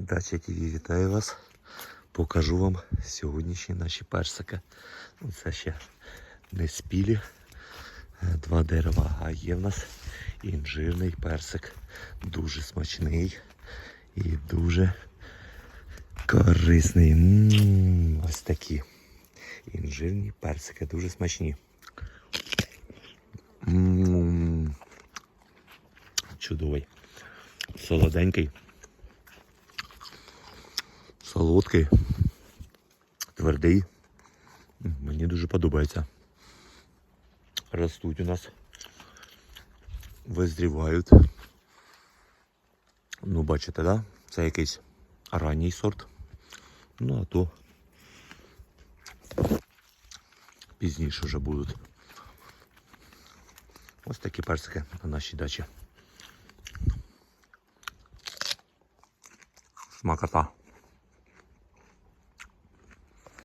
Дача ТВ вітаю вас. Покажу вам сьогоднішні наші персики. Ну, Це ще не спілі. Е, Два дерева, а є в нас інжирний персик. Дуже смачний і дуже корисний. М, Ось такі. Інжирні персики, дуже смачні. М, Чудовий. Солоденький. Солодкий. Твердий. Мені дуже подобається. Ростуть у нас. Визрівають. Ну, бачите, да? Це якийсь ранній сорт. Ну, а то пізніше вже будуть. Ось такі персики на нашій дачі. Смакота.